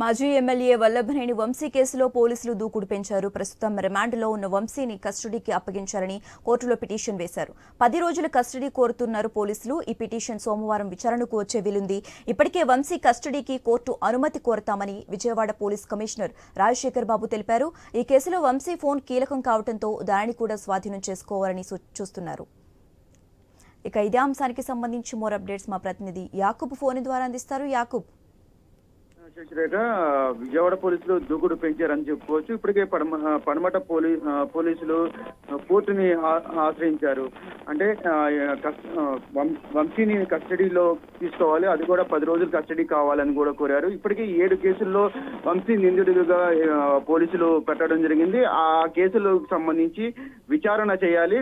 మాజీ ఎమ్మెల్యే వల్లభనేని వంశీ కేసులో పోలీసులు దూకుడు పెంచారు. ప్రస్తుతం రిమాండ్లో ఉన్న వంశీని కస్టడీకి అప్పగించాలని కోర్టులో పిటిషన్ వేశారు. పది రోజుల కస్టడీ కోరుతున్నారు పోలీసులు. ఈ పిటిషన్ సోమవారం విచారణకు వచ్చే వీలుంది. ఇప్పటికే వంశీ కస్టడీకి కోర్టు అనుమతి కోరతామని విజయవాడ పోలీస్ కమిషనర్ రాజశేఖర్ బాబు తెలిపారు. ఈ కేసులో వంశీ ఫోన్ కీలకం కావడంతో దానిని కూడా స్వాధీనం చేసుకోవాలని చూస్తున్నారు. ఇక ఇదే అంశానికి సంబంధించి మోర్ అప్డేట్స్ మా ప్రతినిధి యాకూబ్ ఫోన్ ద్వారా అందిస్తారు. యాకూబ్. శశిరేఖ విజయవాడ పోలీసులు దూకుడు పెంచారని చెప్పుకోవచ్చు. ఇప్పటికే పడమ పడమట పోలీ పోలీసులు కోర్టుని ఆ- ఆశ్రయించారు. అంటే వంశీని కస్టడీలో తీసుకోవాలి. అది కూడా పది రోజులు కస్టడీ కావాలని కూడా కోరారు. ఇప్పటికీ ఏడు కేసుల్లో వంశీ నిందితుడిగా పోలీసులు పెట్టడం జరిగింది. ఆ కేసులకు సంబంధించి విచారణ చేయాలి.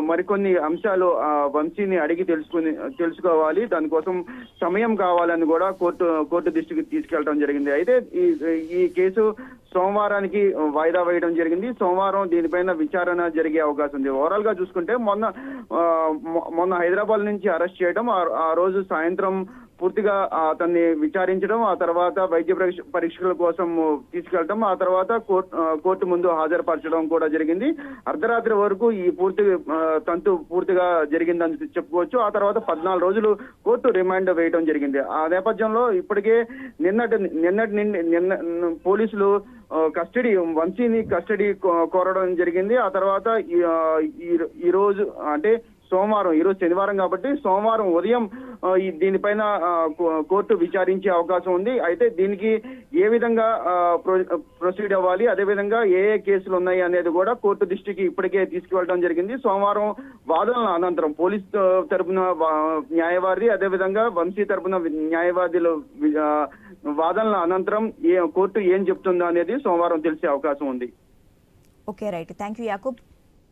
మరికొన్ని అంశాలు ఆ, వంశీని అడిగి తెలుసుకుని తెలుసుకోవాలి. దానికోసం సమయం కావాలని కూడా కోర్టు కోర్టు దృష్టికి తీసుకెళ్ళడం జరిగింది. అయితే ఈ ఈ కేసు సోమవారానికి వాయిదా వేయడం జరిగింది. సోమవారం దీనిపైన విచారణ జరిగే అవకాశం ఉంది. ఓవరాల్గా చూసుకుంటే మొన్న మొ- మొన్న హైదరాబాద్ నుంచి అరెస్ట్ చేయడం ఆ- రోజు సాయంత్రం పూర్తిగా అతన్ని విచారించడం ఆ తర్వాత వైద్య పరీక్ష పరీక్షల కోసం తీసుకెళ్ళడం ఆ తర్వాత కోర్టు కోర్టు ముందు హాజరుపరచడం కూడా జరిగింది. అర్ధరాత్రి వరకు ఈ పూర్తి తంతు పూర్తిగా జరిగిందని చెప్పుకోవచ్చు. ఆ తర్వాత పద్నాలుగు రోజులు కోర్టు రిమాండ్ వేయడం జరిగింది. ఆ నేపథ్యంలో ఇప్పటికే నిన్నటి నిన్నటి నిన్న పోలీసులు కస్టడీ వంశీని కస్టడీ కో- కోరడం జరిగింది. ఆ తర్వాత ఈ- రోజు అంటే సోమవారం ఈరోజు శనివారం కాబట్టి సోమవారం ఉదయం దీనిపైన కోర్టు విచారించే అవకాశం ఉంది. అయితే దీనికి ఏ విధంగా ప్రొ- ప్రొసీడ్ అవ్వాలి అదే విధంగా ఏ ఏ కేసులు ఉన్నాయి అనేది కూడా కోర్టు దృష్టికి ఇప్పటికే తీసుకువెళ్ళడం జరిగింది. సోమవారం వాదనల అనంతరం పోలీస్ తరపున న్యాయవాది అదే విధంగా వంశీ తరపున న్యాయవాదులు వాదనల అనంతరం ఏ కోర్టు ఏం చెప్తుందో అనేది సోమవారం తెలిసే అవకాశం ఉంది. Okay right thank you Yakub